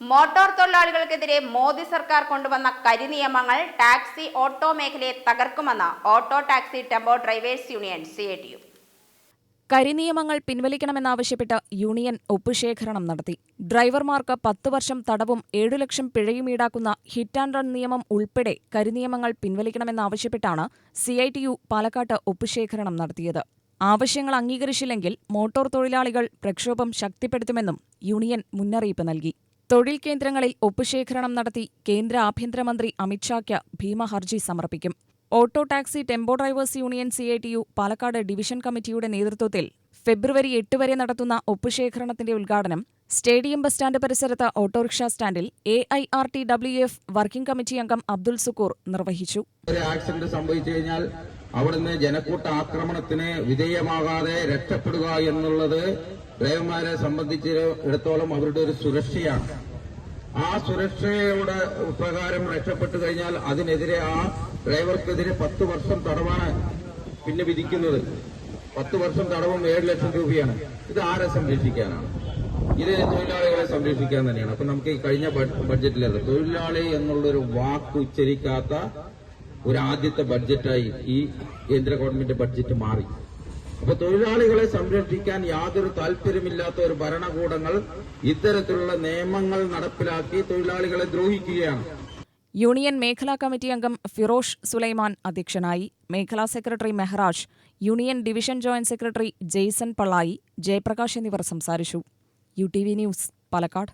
Motor തൊഴിലാളികൾക്കെതിരെ Modi സർക്കാർ കൊണ്ടുവന്ന കരിനിയമങ്ങൾ taxi auto മേഖലയെ തകർക്കുമെന്ന് auto taxi tempo drivers union C I T U. കരിനിയമങ്ങൾ പിൻവലിക്കണമെന്നാവശ്യപ്പെട്ട് യൂണിയൻ ഒപ്പുശേഖരണം നടത്തി. ഡ്രൈവർമാർക്ക് പത്ത് വർഷം തടവും ഏഴു ലക്ഷം പിഴയും ഈടാക്കുന്ന ഹിറ്റ് ആൻഡ് റൺ നിയമം ഉൾപ്പെടെ കരിനിയമങ്ങൾ പിൻവലിക്കണമെന്നാവശ്യപ്പെട്ടാണ് സി ഐ ടി യു പാലക്കാട്ട് ഒപ്പുശേഖരണം നടത്തിയത്. ആവശ്യങ്ങൾ അംഗീകരിച്ചില്ലെങ്കിൽ മോട്ടോർ തൊഴിലാളികൾ പ്രക്ഷോഭം ശക്തിപ്പെടുത്തുമെന്നും യൂണിയൻ മുന്നറിയിപ്പ് നൽകി. തൊഴിൽ കേന്ദ്രങ്ങളിൽ ഒപ്പുശേഖരണം നടത്തി കേന്ദ്ര ആഭ്യന്തരമന്ത്രി അമിത്ഷായ്ക്ക് ഭീമഹർജി സമർപ്പിക്കും. Auto taxi tempo drivers union C I T U Palakkad division കമ്മിറ്റിയുടെ നേതൃത്വത്തിൽ ഫെബ്രുവരി എട്ട് വരെ നടത്തുന്ന ഒപ്പുശേഖരണത്തിന്റെ ഉദ്ഘാടനം സ്റ്റേഡിയം ബസ് സ്റ്റാൻഡ് പരിസരത്ത് ഓട്ടോറിക്ഷ സ്റ്റാൻഡിൽ A I R T W F working committee അംഗം അബ്ദുൽ സുക്കൂർ നിർവഹിച്ചു. ആക്സിഡന്റ് സംഭവിച്ചു കഴിഞ്ഞാൽ അവിടുന്ന് ജനക്കൂട്ട ആക്രമണത്തിന് വിധേയമാകാതെ രക്ഷപ്പെടുക എന്നുള്ളത് ഡ്രൈവർമാരെ സംബന്ധിച്ചിടത്തോളം അവരുടെ ഒരു സുരക്ഷയാണ്. ആ സുരക്ഷയുടെ പ്രകാരം രക്ഷപ്പെട്ടു കഴിഞ്ഞാൽ അതിനെതിരെ ആ ഡ്രൈവർക്കെതിരെ പത്ത് വർഷം തടവാണ് പിന്നെ വിധിക്കുന്നത്. പത്ത് വർഷം തടവും ഏഴ് ലക്ഷം രൂപയാണ്. ഇത് ആരെ സംരക്ഷിക്കാനാണ്? ഇത് തൊഴിലാളികളെ സംരക്ഷിക്കാൻ തന്നെയാണ്. അപ്പൊ നമുക്ക് ഈ കഴിഞ്ഞ ബഡ്ജറ്റിലത് തൊഴിലാളി എന്നുള്ളൊരു വാക്ക് ഉച്ചരിക്കാത്ത ഒരു ആദ്യത്തെ ബഡ്ജറ്റായി ഈ കേന്ദ്ര ഗവൺമെന്റ് ബഡ്ജറ്റ് മാറി. അപ്പൊ തൊഴിലാളികളെ സംരക്ഷിക്കാൻ യാതൊരു താല്പര്യമില്ലാത്ത ഒരു ഭരണകൂടങ്ങൾ ഇത്തരത്തിലുള്ള നിയമങ്ങൾ നടപ്പിലാക്കി തൊഴിലാളികളെ ദ്രോഹിക്കുകയാണ്. യൂണിയൻ മേഖലാ കമ്മിറ്റി അംഗം ഫിറോഷ് സുലൈമാൻ അധ്യക്ഷനായി മേഖലാ secretary Mehraj union division joint secretary Jaison Pallayi Jayaprakash എന്നിവർ സംസാരിച്ചു. U T V news Palakkad.